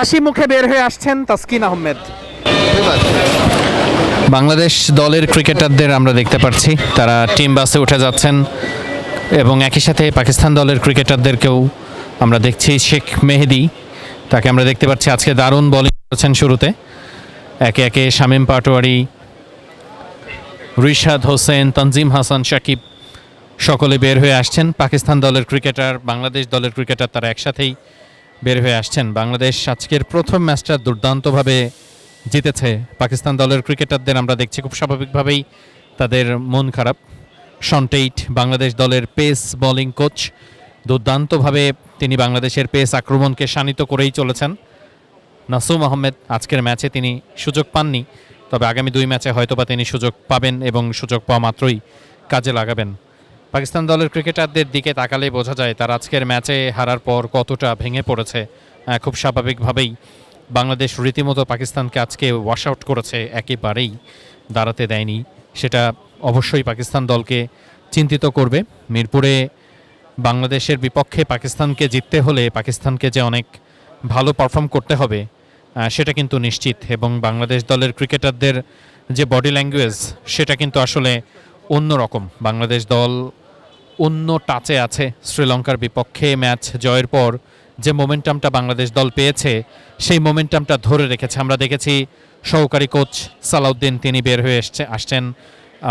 হাসি মুখে বের হয়ে আসছেন তাসকিন আহমেদ। বাংলাদেশ দলের ক্রিকেটারদের আমরা দেখতে পাচ্ছি। তারা টিম বাসে উঠে যাচ্ছেন এবং একই সাথে পাকিস্তান দলের ক্রিকেটারদেরকেও আমরা দেখছি। শেখ মেহেদি, তাকে আমরা দেখতে পাচ্ছি। আজকে দারুণ বোলিং করেছেন শুরুতে। একে একে শামীম পাটোয়ারি, রিশাদ হোসেন, তনজিম হাসান, শাকিব সকলে বের হয়ে আসছেন। পাকিস্তান দলের ক্রিকেটার, বাংলাদেশ দলের ক্রিকেটার, তারা একসাথেই বের হয়ে আসছেন। বাংলাদেশ আজকের প্রথম ম্যাচটা দুর্দান্তভাবে জিতেছে পাকিস্তান দলের ক্রিকেটারদের। আমরা দেখছি খুব স্বাভাবিকভাবেই তাদের মন খারাপ। সন্টেইট বাংলাদেশ দলের পেস বোলিং কোচ, দুর্দান্তভাবে তিনি বাংলাদেশের পেস আক্রমণকে শানিত করেই চলেছেন। নাসুম আহমেদ, আজকের ম্যাচে তিনি সুযোগ পাননি, তবে আগামী দুই ম্যাচে হয়তোবা তিনি সুযোগ পাবেন এবং সুযোগ পাওয়া মাত্রই কাজে লাগাবেন। পাকিস্তান দলের ক্রিকেটারদের দিকে তাকালে বোঝা যায় তার আজকের ম্যাচে হারার পর কতটা ভেঙে পড়েছে। খুব স্বাভাবিকভাবেই বাংলাদেশ রীতিমতো পাকিস্তানকে আজকে ওয়াশ আউট করেছে, একেবারেই দাঁড়াতে দেয়নি। সেটা অবশ্যই পাকিস্তান দলকে চিন্তিত করবে। মিরপুরে বাংলাদেশের বিপক্ষে পাকিস্তানকে জিততে হলে পাকিস্তানকে যে অনেক ভালো পারফর্ম করতে হবে সেটা কিন্তু নিশ্চিত। এবং বাংলাদেশ দলের ক্রিকেটারদের যে বডি ল্যাঙ্গুয়েজ সেটা কিন্তু আসলে অন্যরকম। বাংলাদেশ দল অন্য টাচে আছে শ্রীলঙ্কার বিপক্ষে ম্যাচ জয়ের পর যে মোমেন্টামটা বাংলাদেশ দল পেয়েছে, সেই মোমেন্টামটা ধরে রেখেছে। আমরা দেখেছি সহকারী কোচ সালাউদ্দিন তিনি বের হয়ে এসছে, আসছেন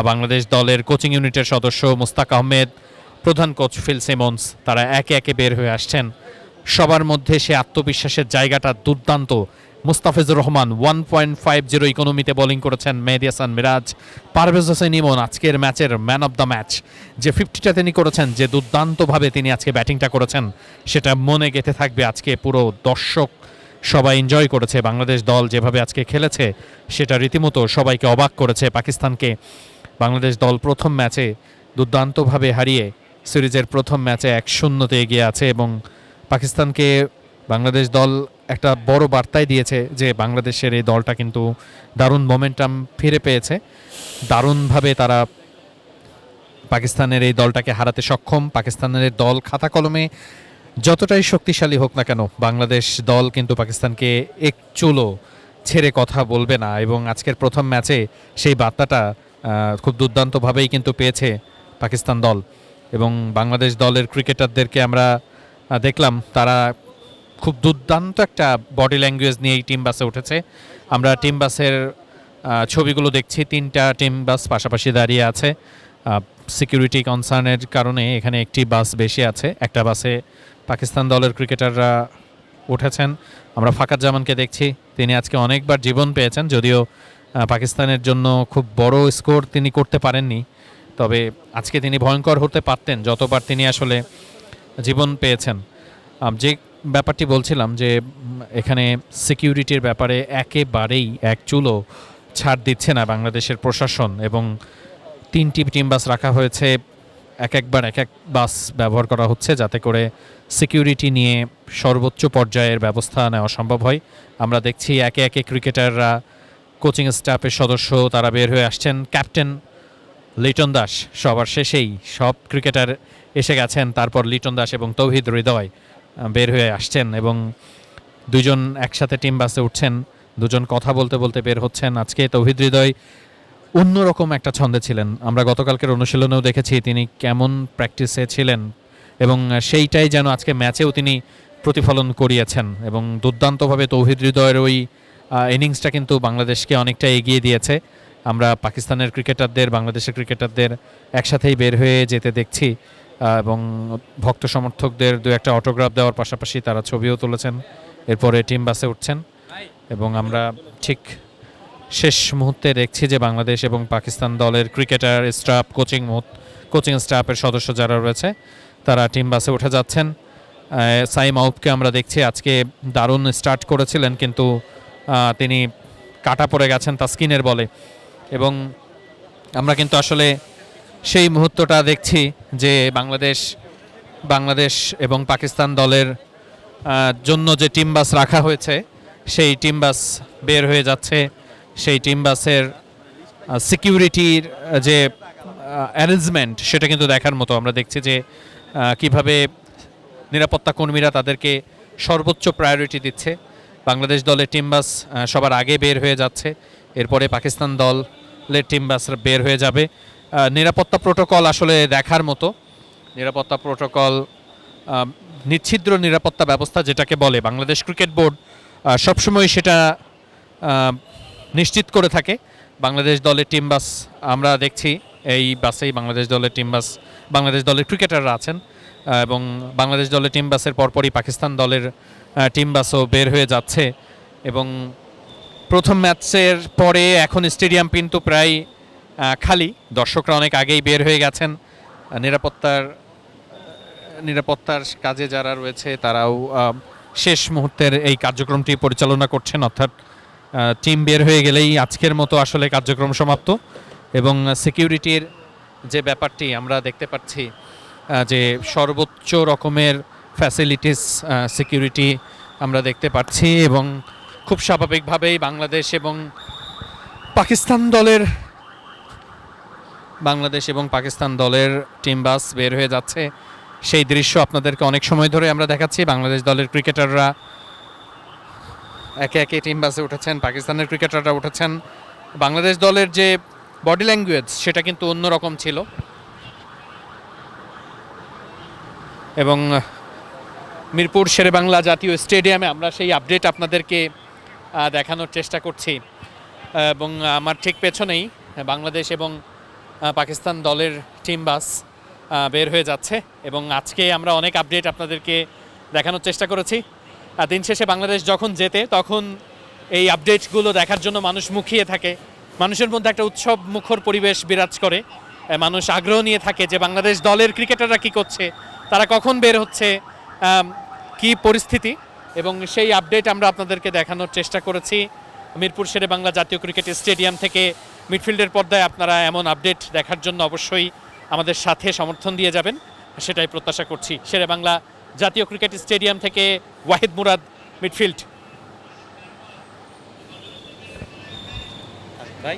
বাংলাদেশ দলের কোচিং ইউনিটের সদস্য মুস্তাক আহমেদ, প্রধান কোচ ফিল সিমন্স, তারা একে একে বের হয়ে আসছেন। সবার মধ্যে সে আত্মবিশ্বাসের জায়গাটা দুর্দান্ত। Mustafizur Rahman one point five zero ইকোনমিতে bowling করেছেন মেহেদি হাসান মিরাজ। পারভেজ হোসেন ইমন আজকের ম্যাচের ম্যান অফ দ্য ম্যাচ যে ফিফটিটা তিনি করেছেন, যে দুর্দান্তভাবে তিনি আজকে ব্যাটিংটা করেছেন, সেটা মনে গেঁথে থাকবে আজকে পুরো দর্শক। সবাই এনজয় করেছে, বাংলাদেশ দল যেভাবে আজকে খেলেছে, সেটা রীতিমতো সবাইকে অবাক করেছে পাকিস্তানকে। বাংলাদেশ দল প্রথম ম্যাচে দুর্দান্তভাবে হারিয়ে সিরিজের প্রথম ম্যাচে এক শূন্যতে এগিয়ে আছে এবং পাকিস্তানকে বাংলাদেশ দল একটা বড় বার্তাই দিয়েছে যে বাংলাদেশের এই দলটা কিন্তু দারুণ মোমেন্টাম ফিরে পেয়েছে। দারুণভাবে তারা পাকিস্তানের এই দলটাকে হারাতে সক্ষম। পাকিস্তানের দল খাতা কলমে যতটাই শক্তিশালী হোক না কেন, বাংলাদেশ দল কিন্তু পাকিস্তানকে এক চুলো ছেড়ে কথা বলবে না এবং আজকের প্রথম ম্যাচে সেই বার্তাটা খুব দুর্দান্তভাবেই কিন্তু পেয়েছে পাকিস্তান দল। এবং বাংলাদেশ দলের ক্রিকেটারদেরকে আমরা দেখলাম, তারা খুব দুর্দান্ত একটা বডি ল্যাঙ্গুয়েজ নিয়ে এই টিম বাসে উঠেছে। আমরা টিম বাসের ছবিগুলো দেখছি, তিনটা টিম বাস পাশাপাশি দাঁড়িয়ে আছে। সিকিউরিটি কনসার্নের কারণে এখানে একটি বাস বেশি আছে। একটা বাসে পাকিস্তান দলের ক্রিকেটাররা উঠেছেন। আমরা ফাকার জামানকে দেখছি, তিনি আজকে অনেকবার জীবন পেয়েছেন, যদিও পাকিস্তানের জন্য খুব বড় স্কোর তিনি করতে পারেননি। তবে আজকে তিনি ভয়ঙ্কর হতে পারতেন, যতবার তিনি আসলে জীবন পেয়েছেন। যে ব্যাপারটি বলছিলাম যে এখানে সিকিউরিটির ব্যাপারে একেবারেই এক চুলো ছাড় দিচ্ছে না বাংলাদেশের প্রশাসন এবং তিনটি টিম বাস রাখা হয়েছে, এক একবার এক এক বাস ব্যবহার করা হচ্ছে যাতে করে সিকিউরিটি নিয়ে সর্বোচ্চ পর্যায়ের ব্যবস্থা নেওয়া সম্ভব হয়। আমরা দেখছি একে একে ক্রিকেটাররা কোচিং স্টাফের সদস্য তারা বের হয়ে আসছেন। ক্যাপ্টেন লিটন দাস সবার শেষেই সব ক্রিকেটার এসে গেছেন, তারপর লিটন দাস এবং তৌহিদ হৃদয় বের হয়ে আসছেন এবং দুজন একসাথে টিম বাসে উঠছেন, দুজন কথা বলতে বলতে বের হচ্ছেন। আজকে তৌহিদ হৃদয় অন্যরকম একটা ছন্দে ছিলেন। আমরা গতকালকের অনুশীলনেও দেখেছি তিনি কেমন প্র্যাকটিসে ছিলেন এবং সেইটাই যেন আজকে ম্যাচেও তিনি প্রতিফলন করিয়েছেন এবং দুর্দান্তভাবে তৌহিদ হৃদয়ের ওই ইনিংসটা কিন্তু বাংলাদেশকে অনেকটা এগিয়ে দিয়েছে। আমরা পাকিস্তানের ক্রিকেটারদের, বাংলাদেশের ক্রিকেটারদের একসাথেই বের হয়ে যেতে দেখছি। এবং ভক্ত সমর্থকদের দু একটা অটোগ্রাফ দেওয়ার পাশাপাশি তারা ছবিও তুলেছেন। এরপরে টিম বাসে উঠছেন এবং আমরা ঠিক শেষ মুহূর্তে দেখছি যে বাংলাদেশ এবং পাকিস্তান দলের ক্রিকেটার স্টাফ কোচিং কোচিং স্টাফের সদস্য যারা রয়েছে, তারা টিম বাসে উঠে যাচ্ছেন। সাইম আউপকে আমরা দেখছি আজকে দারুণ স্টার্ট করেছিলেন কিন্তু তিনি কাটা পড়ে গেছেন তাস্কিনের বলে। এবং আমরা কিন্তু আসলে সেই মুহূর্তটা দেখছি যে বাংলাদেশ বাংলাদেশ এবং পাকিস্তান দলের জন্য যে টিম বাস রাখা হয়েছে, সেই টিম বাস বের হয়ে যাচ্ছে। সেই টিম বাসের সিকিউরিটির যে অ্যারেঞ্জমেন্ট সেটা কিন্তু দেখার মতো আমরা দেখছি যে কীভাবে নিরাপত্তা কর্মীরা তাদেরকে সর্বোচ্চ প্রায়োরিটি দিচ্ছে। বাংলাদেশ দলের টিম বাস সবার আগে বের হয়ে যাচ্ছে। এরপরে পাকিস্তান দলের টিম বাস বের হয়ে যাবে। নিরাপত্তা প্রোটোকল আসলে দেখার মতো। নিরাপত্তা প্রোটোকল নিচ্ছিদ্র নিরাপত্তা ব্যবস্থা যেটাকে বলে, বাংলাদেশ ক্রিকেট বোর্ড সবসময় সেটা নিশ্চিত করে থাকে। বাংলাদেশ দলের টিম বাস আমরা দেখছি, এই বাসেই বাংলাদেশ দলের টিম বাস, বাংলাদেশ দলের ক্রিকেটাররা আছেন এবং বাংলাদেশ দলের টিম বাসের পরপরই পাকিস্তান দলের টিম বাসও বের হয়ে যাচ্ছে। এবং প্রথম ম্যাচের পরে এখন স্টেডিয়াম কিন্তু প্রায় খালি। দর্শকরা অনেক আগেই বের হয়ে গেছেন। নিরাপত্তার নিরাপত্তার কাজে যারা রয়েছে, তারাও শেষ মুহূর্তের এই কার্যক্রমটি পরিচালনা করছেন। অর্থাৎ টিম বের হয়ে গেলেই আজকের মতো আসলে কার্যক্রম সমাপ্ত। এবং সিকিউরিটির যে ব্যাপারটি আমরা দেখতে পাচ্ছি যে সর্বোচ্চ রকমের ফ্যাসিলিটিস সিকিউরিটি আমরা দেখতে পাচ্ছি। এবং খুব স্বাভাবিকভাবেই বাংলাদেশ এবং পাকিস্তান দলের বাংলাদেশ এবং পাকিস্তান দলের টিম বাস বের হয়ে যাচ্ছে। সেই দৃশ্য আপনাদেরকে অনেক সময় ধরে আমরা দেখাচ্ছি। বাংলাদেশ দলের ক্রিকেটাররা একে একে টিম বাসে উঠেছেন, পাকিস্তানের ক্রিকেটাররা উঠেছেন। বাংলাদেশ দলের যে বডি ল্যাঙ্গুয়েজ সেটা কিন্তু অন্যরকম ছিল। এবং মিরপুর শেরেবাংলা জাতীয় স্টেডিয়ামে আমরা সেই আপডেট আপনাদেরকে দেখানোর চেষ্টা করছি। এবং আমার ঠিক পেছনেই বাংলাদেশ এবং পাকিস্তান দলের টিম বাস বের হয়ে যাচ্ছে এবং আজকে আমরা অনেক আপডেট আপনাদেরকে দেখানোর চেষ্টা করেছি। দিন শেষে বাংলাদেশ যখন জেতে, তখন এই আপডেটগুলো দেখার জন্য মানুষ মুখিয়ে থাকে। মানুষের মধ্যে একটা উৎসব মুখর পরিবেশ বিরাজ করে। মানুষ আগ্রহ নিয়ে থাকে যে বাংলাদেশ দলের ক্রিকেটাররা কি করছে, তারা কখন বের হচ্ছে কি পরিস্থিতি এবং সেই আপডেট আমরা আপনাদেরকে দেখানোর চেষ্টা করেছি। মিরপুর শেরে বাংলা জাতীয় ক্রিকেট স্টেডিয়াম থেকে মিডফিল্ডের পর্দায় আপনারা এমন আপডেট দেখার জন্য অবশ্যই আমাদের সাথে সমর্থন দিয়ে যাবেন। সেটাই প্রত্যাশা করছি। শেরে বাংলা জাতীয় ক্রিকেট স্টেডিয়াম থেকে ওয়াহিদ মুরাদ, মিডফিল্ড। ভাই?